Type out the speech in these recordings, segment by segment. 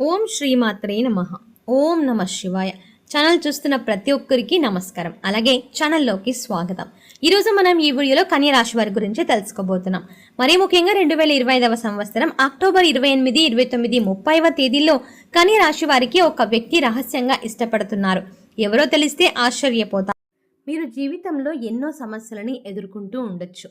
ఓం శ్రీమాత్రే నమ. ఓం నమ శివాయ. ఛానల్ చూస్తున్న ప్రతి ఒక్కరికి నమస్కారం. అలాగే ఛానల్లోకి స్వాగతం. ఈరోజు మనం ఈ వీడియోలో కన్య రాశి వారి గురించి తెలుసుకోబోతున్నాం. మరీ ముఖ్యంగా రెండు వేల ఇరవై ఐదవ సంవత్సరం అక్టోబర్ ఇరవై ఎనిమిది ఇరవై తొమ్మిది ముప్పైవ తేదీల్లో కన్య రాశి వారికి ఒక వ్యక్తి రహస్యంగా ఇష్టపడుతున్నారు. ఎవరో తెలిస్తే ఆశ్చర్యపోతారు. మీరు జీవితంలో ఎన్నో సమస్యలని ఎదుర్కొంటూ ఉండొచ్చు.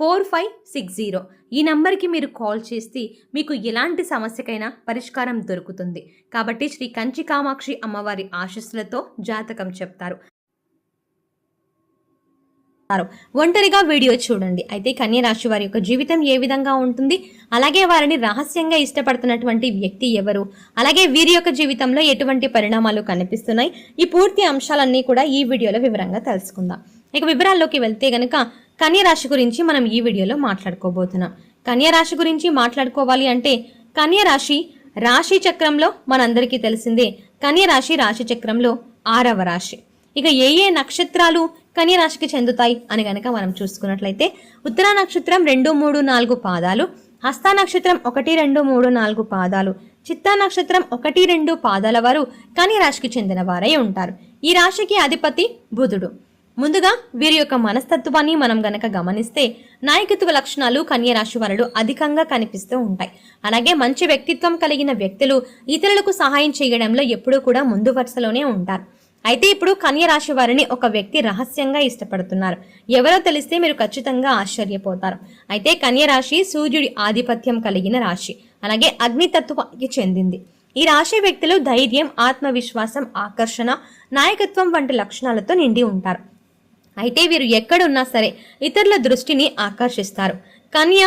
four five six zero. ఈ నంబర్కి మీరు కాల్ చేస్తే మీకు ఎలాంటి సమస్యకైనా పరిష్కారం దొరుకుతుంది. కాబట్టి శ్రీ కంచి కామాక్షి అమ్మవారి ఆశస్సులతో జాతకం చెప్తారు. ఒంటరిగా వీడియో చూడండి. అయితే కన్య రాశి వారి యొక్క జీవితం ఏ విధంగా ఉంటుంది? అలాగే వారిని రహస్యంగా ఇష్టపడుతున్నటువంటి వ్యక్తి ఎవరు? అలాగే వీరి యొక్క జీవితంలో ఎటువంటి పరిణామాలు కనిపిస్తున్నాయి? ఈ పూర్తి అంశాలన్నీ కూడా ఈ వీడియోలో వివరంగా తెలుసుకుందాం. ఇక వివరాల్లోకి వెళ్తే గనక కన్య రాశి గురించి మనం ఈ వీడియోలో మాట్లాడుకోబోతున్నాం. కన్య రాశి గురించి మాట్లాడుకోవాలి అంటే కన్య రాశి రాశి చక్రంలో మనందరికీ తెలిసిందే. కన్య రాశి రాశి చక్రంలో ఆరవ రాశి. ఇక ఏ ఏ నక్షత్రాలు కన్య రాశికి చెందుతాయి అని గనక మనం చూసుకున్నట్లయితే ఉత్తరా నక్షత్రం రెండు మూడు నాలుగు పాదాలు హస్త నక్షత్రం ఒకటి రెండు మూడు నాలుగు పాదాలు చిత్తా నక్షత్రం ఒకటి రెండు పాదాల వారు కన్య రాశికి చెందిన వారై ఉంటారు. ఈ రాశికి అధిపతి బుధుడు. ముందుగా వీరి యొక్క మనస్తత్వాన్ని మనం గనక గమనిస్తే నాయకత్వ లక్షణాలు కన్య రాశి వారిలో అధికంగా కనిపిస్తూ ఉంటాయి. అలాగే మంచి వ్యక్తిత్వం కలిగిన వ్యక్తులు ఇతరులకు సహాయం చేయడంలో ఎప్పుడూ కూడా ముందు వరుసలోనే ఉంటారు. అయితే ఇప్పుడు కన్య రాశి వారిని ఒక వ్యక్తి రహస్యంగా ఇష్టపడుతున్నారు. ఎవరో తెలిస్తే మీరు ఖచ్చితంగా ఆశ్చర్యపోతారు. అయితే కన్య రాశి సూర్యుడి ఆధిపత్యం కలిగిన రాశి అలాగే అగ్నితత్వానికి చెందింది. ఈ రాశి వ్యక్తులు ధైర్యం ఆత్మవిశ్వాసం ఆకర్షణ నాయకత్వం వంటి లక్షణాలతో నిండి ఉంటారు. అయితే వీరు ఎక్కడున్నా సరే ఇతరుల దృష్టిని ఆకర్షిస్తారు. కన్య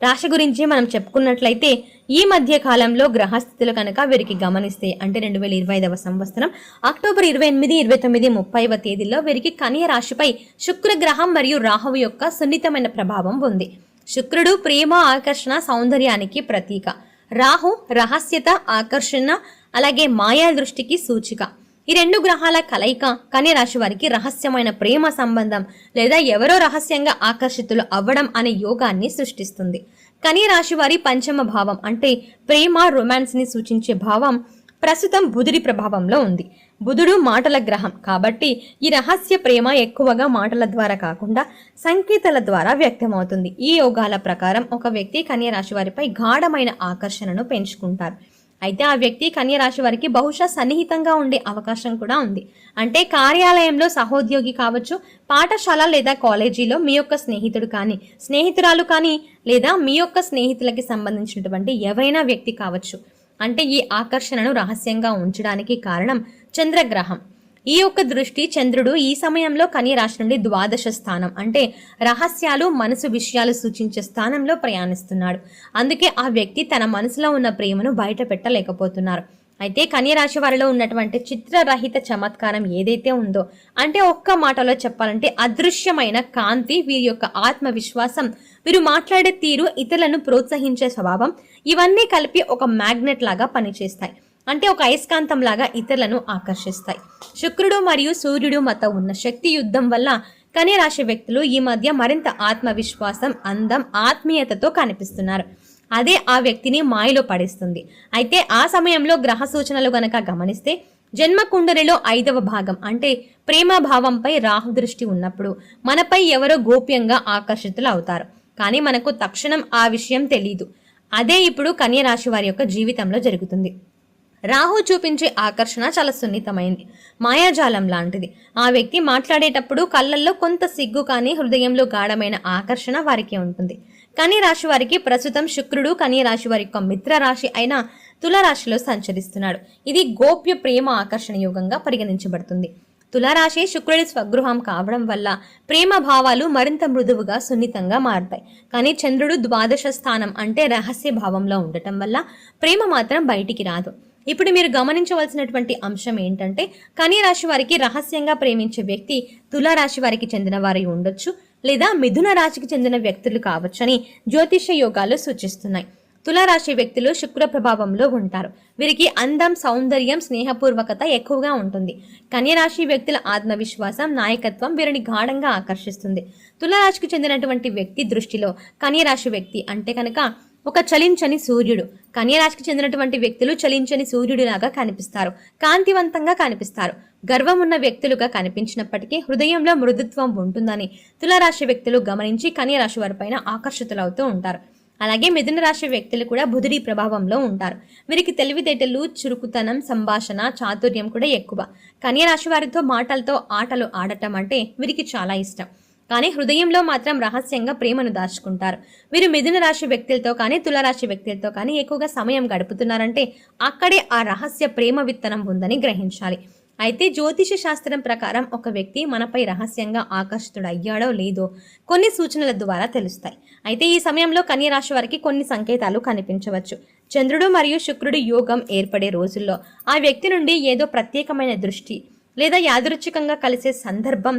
రాశి గురించి మనం చెప్పుకున్నట్లయితే ఈ మధ్య కాలంలో గ్రహస్థితులు కనుక వీరికి గమనిస్తే అంటే రెండు వేల ఇరవై ఐదవ సంవత్సరం అక్టోబర్ ఇరవై ఎనిమిది ఇరవై తొమ్మిది ముప్పైవ తేదీల్లో వీరికి కన్య రాశిపై శుక్రగ్రహం మరియు రాహువు యొక్క సున్నితమైన ప్రభావం ఉంది. శుక్రుడు ప్రేమ ఆకర్షణ సౌందర్యానికి ప్రతీక. రాహు రహస్యత ఆకర్షణ అలాగే మాయా దృష్టికి సూచిక. ఈ రెండు గ్రహాల కలయిక కన్య రాశి వారికి రహస్యమైన ప్రేమ సంబంధం లేదా ఎవరో రహస్యంగా ఆకర్షితులు అవ్వడం అనే యోగాన్ని సృష్టిస్తుంది. కన్య రాశి వారి పంచమ భావం అంటే ప్రేమ రొమాన్స్ని సూచించే భావం ప్రస్తుతం బుధుడి ప్రభావంలో ఉంది. బుధుడు మాటల గ్రహం కాబట్టి ఈ రహస్య ప్రేమ ఎక్కువగా మాటల ద్వారా కాకుండా సంకేతాల ద్వారా వ్యక్తమవుతుంది. ఈ యోగాల ప్రకారం ఒక వ్యక్తి కన్యరాశి వారిపై గాఢమైన ఆకర్షణను పెంచుకుంటారు. అయితే ఆ వ్యక్తి కన్య రాశి వారికి బహుశా సన్నిహితంగా ఉండే అవకాశం కూడా ఉంది. అంటే కార్యాలయంలో సహోద్యోగి కావచ్చు పాఠశాల లేదా కాలేజీలో మీ యొక్క స్నేహితుడు కానీ స్నేహితురాలు కానీ లేదా మీ యొక్క స్నేహితులకి సంబంధించినటువంటి ఎవరైనా వ్యక్తి కావచ్చు. అంటే ఈ ఆకర్షణను రహస్యంగా ఉంచడానికి కారణం చంద్రగ్రహం. ఈ యొక్క దృష్టి చంద్రుడు ఈ సమయంలో కన్యరాశి నుండి ద్వాదశ స్థానం. అంటే రహస్యాలు మనసు విషయాలు సూచించే స్థానంలో ప్రయాణిస్తున్నాడు. అందుకే ఆ వ్యక్తి తన మనసులో ఉన్న ప్రేమను బయట పెట్టలేకపోతున్నారు. అయితే కన్యరాశి వారిలో ఉన్నటువంటి చిత్రరహిత చమత్కారం ఏదైతే ఉందో అంటే ఒక్క మాటలో చెప్పాలంటే అదృశ్యమైన కాంతి వీరి యొక్క ఆత్మవిశ్వాసం వీరు మాట్లాడే తీరు ఇతరులను ప్రోత్సహించే స్వభావం ఇవన్నీ కలిపి ఒక మ్యాగ్నెట్ లాగా పనిచేస్తాయి. అంటే ఒక అయస్కాంతం లాగా ఇతరులను ఆకర్షిస్తాయి. శుక్రుడు మరియు సూర్యుడు మత ఉన్న శక్తి యుద్ధం వల్ల కన్య రాశి వ్యక్తులు ఈ మధ్య మరింత ఆత్మవిశ్వాసం అందం ఆత్మీయతతో కనిపిస్తున్నారు. అదే ఆ వ్యక్తిని మాయలో పడేస్తుంది. అయితే ఆ సమయంలో గ్రహ సూచనలు గనక గమనిస్తే జన్మ కుండలిలో ఐదవ భాగం అంటే ప్రేమ భావంపై రాహు దృష్టి ఉన్నప్పుడు మనపై ఎవరో గోప్యంగా ఆకర్షితులు అవుతారు. కానీ మనకు తక్షణం ఆ విషయం తెలియదు అదే ఇప్పుడు కన్యరాశి వారి యొక్క జీవితంలో జరుగుతుంది. రాహు చూపించే ఆకర్షణ చాలా సున్నితమైంది. మాయాజాలం లాంటిది. ఆ వ్యక్తి మాట్లాడేటప్పుడు కళ్ళల్లో కొంత సిగ్గు కానీ హృదయంలో గాఢమైన ఆకర్షణ వారికి ఉంటుంది. కన్య రాశి వారికి ప్రస్తుతం శుక్రుడు కన్య రాశి వారి యొక్క మిత్ర రాశి అయిన తులరాశిలో సంచరిస్తున్నాడు. ఇది గోప్య ప్రేమ ఆకర్షణ యోగంగా పరిగణించబడుతుంది. తులారాశి శుక్రుడి స్వగృహం కావడం వల్ల ప్రేమ భావాలు మరింత మృదువుగా సున్నితంగా మారుతాయి. కానీ చంద్రుడు ద్వాదశ స్థానం అంటే రహస్య భావంలో ఉండటం వల్ల ప్రేమ మాత్రం బయటికి రాదు. ఇప్పుడు మీరు గమనించవలసినటువంటి అంశం ఏంటంటే కన్య రాశి వారికి రహస్యంగా ప్రేమించే వ్యక్తి తులారాశి వారికి చెందిన వారి ఉండొచ్చు లేదా మిథున రాశికి చెందిన వ్యక్తులు కావచ్చని జ్యోతిష యోగాలు సూచిస్తున్నాయి. తులారాశి వ్యక్తులు శుక్ర ప్రభావంలో ఉంటారు. వీరికి అందం సౌందర్యం స్నేహపూర్వకత ఎక్కువగా ఉంటుంది. కన్యరాశి వ్యక్తుల ఆత్మవిశ్వాసం నాయకత్వం వీరిని గాఢంగా ఆకర్షిస్తుంది. తులారాశికి చెందినటువంటి వ్యక్తి దృష్టిలో కన్యరాశి వ్యక్తి అంటే కనుక ఒక చలించని సూర్యుడు. కన్యరాశికి చెందినటువంటి వ్యక్తులు చలించని సూర్యుడిలాగా కనిపిస్తారు. కాంతివంతంగా కనిపిస్తారు. గర్వం ఉన్న వ్యక్తులుగా కనిపించినప్పటికీ హృదయంలో మృదుత్వం ఉంటుందని తులారాశి వ్యక్తులు గమనించి కన్యరాశి వారిపైన ఆకర్షితులవుతూ ఉంటారు. అలాగే మిథున రాశి వ్యక్తులు కూడా బుధుడి ప్రభావంలో ఉంటారు. వీరికి తెలివితేటలు చురుకుతనం సంభాషణ చాతుర్యం కూడా ఎక్కువ. కన్యరాశి వారితో మాటలతో ఆటలు ఆడటం అంటే వీరికి చాలా ఇష్టం. కానీ హృదయంలో మాత్రం రహస్యంగా ప్రేమను దాచుకుంటారు. వీరు మిథున రాశి వ్యక్తులతో కానీ తులరాశి వ్యక్తులతో కానీ ఎక్కువగా సమయం గడుపుతున్నారంటే అక్కడే ఆ రహస్య ప్రేమ విత్తనం ఉందని గ్రహించాలి. అయితే జ్యోతిష శాస్త్రం ప్రకారం ఒక వ్యక్తి మనపై రహస్యంగా ఆకర్షితుడయ్యాడో లేదో కొన్ని సూచనల ద్వారా తెలుస్తాయి. అయితే ఈ సమయంలో కన్యరాశి వారికి కొన్ని సంకేతాలు కనిపించవచ్చు. చంద్రుడు మరియు శుక్రుడు యోగం ఏర్పడే రోజుల్లో ఆ వ్యక్తి నుండి ఏదో ప్రత్యేకమైన దృష్టి లేదా యాదృచ్ఛికంగా కలిసే సందర్భం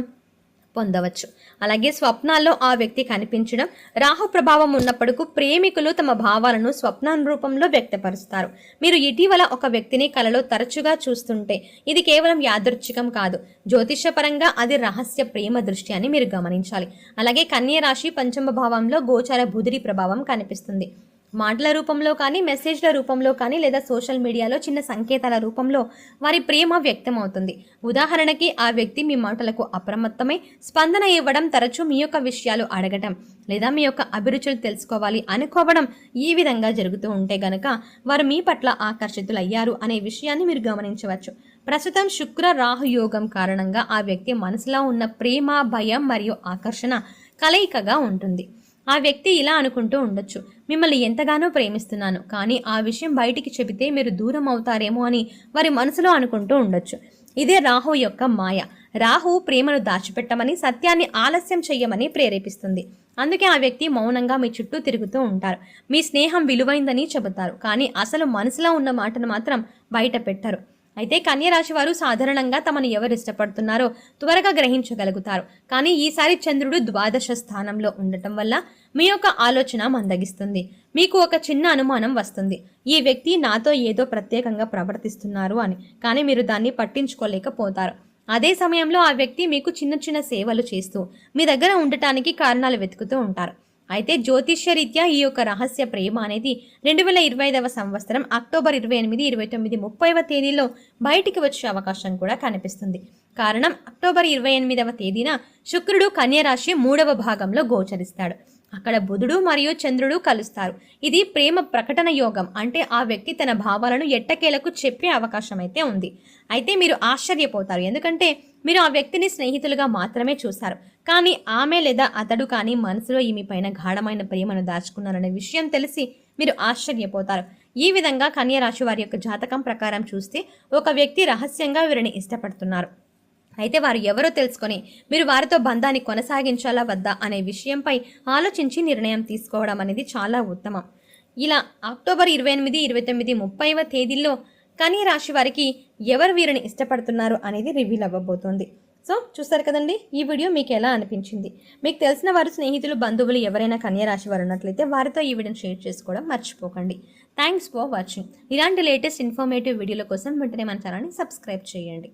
పొందవచ్చు. అలాగే స్వప్నాల్లో ఆ వ్యక్తి కనిపించడం రాహు ప్రభావం ఉన్నప్పటికూ ప్రేమికులు తమ భావాలను స్వప్న రూపంలో వ్యక్తపరుస్తారు. మీరు ఇటీవల ఒక వ్యక్తిని కలలో తరచుగా చూస్తుంటే ఇది కేవలం యాదృచ్ఛికం కాదు. జ్యోతిషపరంగా అది రహస్య ప్రేమ దృష్టి అని మీరు గమనించాలి. అలాగే కన్య రాశి పంచమ భావంలో గోచర బుధిరి ప్రభావం కనిపిస్తుంది. మాటల రూపంలో కానీ మెసేజ్ల రూపంలో కానీ లేదా సోషల్ మీడియాలో చిన్న సంకేతాల రూపంలో వారి ప్రేమ వ్యక్తమవుతుంది. ఉదాహరణకి ఆ వ్యక్తి మీ మాటలకు అప్రమత్తమై స్పందన ఇవ్వడం తరచూ మీ యొక్క విషయాలు అడగటం లేదా మీ యొక్క అభిరుచులు తెలుసుకోవాలి అనుకోవడం ఈ విధంగా జరుగుతూ ఉంటే గనక వారు మీ పట్ల ఆకర్షితులయ్యారు అనే విషయాన్ని మీరు గమనించవచ్చు. ప్రస్తుతం శుక్ర రాహు యోగం కారణంగా ఆ వ్యక్తి మనసులో ఉన్న ప్రేమ భయం మరియు ఆకర్షణ కలయికగా ఉంటుంది. ఆ వ్యక్తి ఇలా అనుకుంటూ ఉండొచ్చు. మిమ్మల్ని ఎంతగానో ప్రేమిస్తున్నాను కానీ ఆ విషయం బయటికి చెబితే మీరు దూరం అవుతారేమో అని వారి మనసులో అనుకుంటూ ఉండొచ్చు. ఇదే రాహు యొక్క మాయ. రాహు ప్రేమను దాచిపెట్టమని సత్యాన్ని ఆలస్యం చెయ్యమని ప్రేరేపిస్తుంది. అందుకే ఆ వ్యక్తి మౌనంగా మీ చుట్టూ తిరుగుతూ ఉంటారు. మీ స్నేహం విలువైందని చెబుతారు కానీ అసలు మనసులో ఉన్న మాటను మాత్రం బయట పెట్టరు. అయితే కన్యరాశి వారు సాధారణంగా తమను ఎవరు ఇష్టపడుతున్నారో త్వరగా గ్రహించగలుగుతారు. కానీ ఈసారి చంద్రుడు ద్వాదశ స్థానంలో ఉండటం వల్ల మీ యొక్క ఆలోచన మందగిస్తుంది. మీకు ఒక చిన్న అనుమానం వస్తుంది. ఈ వ్యక్తి నాతో ఏదో ప్రత్యేకంగా ప్రవర్తిస్తున్నారు అని. కానీ మీరు దాన్ని పట్టించుకోలేకపోతారు. అదే సమయంలో ఆ వ్యక్తి మీకు చిన్న చిన్న సేవలు చేస్తూ మీ దగ్గర ఉండటానికి కారణాలు వెతుకుతూ ఉంటారు. అయితే జ్యోతిష్యరీత్యా ఈ యొక్క రహస్య ప్రేమ అనేది రెండు వేల ఇరవై ఐదవ సంవత్సరం అక్టోబర్ ఇరవై ఎనిమిది ఇరవై తొమ్మిది ముప్పైవ తేదీలో బయటికి వచ్చే అవకాశం కూడా కనిపిస్తుంది. కారణం అక్టోబర్ ఇరవై ఎనిమిదవ తేదీన శుక్రుడు కన్యరాశి మూడవ భాగంలో గోచరిస్తాడు. అక్కడ బుధుడు మరియు చంద్రుడు కలుస్తారు. ఇది ప్రేమ ప్రకటన యోగం. అంటే ఆ వ్యక్తి తన భావాలను ఎట్టకేలకు చెప్పే అవకాశం అయితే ఉంది. అయితే మీరు ఆశ్చర్యపోతారు. ఎందుకంటే మీరు ఆ వ్యక్తిని స్నేహితులుగా మాత్రమే చూశారు కానీ ఆమె లేదా అతడు కానీ మనసులో ఈమె పైన గాఢమైన ప్రేమను దాచుకున్నారనే విషయం తెలిసి మీరు ఆశ్చర్యపోతారు. ఈ విధంగా కన్య రాశి వారి యొక్క జాతకం ప్రకారం చూస్తే ఒక వ్యక్తి రహస్యంగా వీరిని ఇష్టపడుతున్నారు. అయితే వారు ఎవరో తెలుసుకొని మీరు వారితో బంధాన్ని కొనసాగించాలా వద్దా అనే విషయంపై ఆలోచించి నిర్ణయం తీసుకోవడం అనేది చాలా ఉత్తమం. ఇలా అక్టోబర్ ఇరవై ఎనిమిది ఇరవై తొమ్మిది ముప్పైవ తేదీల్లో కన్యరాశి రాశి వారికి ఎవరు వీరిని ఇష్టపడుతున్నారు అనేది రివీల్ అవ్వబోతోంది. సో చూస్తారు కదండి ఈ వీడియో మీకు ఎలా అనిపించింది? మీకు తెలిసిన వారు స్నేహితులు బంధువులు ఎవరైనా కన్యరాశి వారు ఉన్నట్లయితే వారితో ఈ వీడియోని షేర్ చేసుకోవడం మర్చిపోకండి. థ్యాంక్స్ ఫర్ వాచింగ్ ఇలాంటి లేటెస్ట్ ఇన్ఫర్మేటివ్ వీడియోల కోసం వెంటనే మన ఛానల్ని సబ్స్క్రైబ్ చేయండి.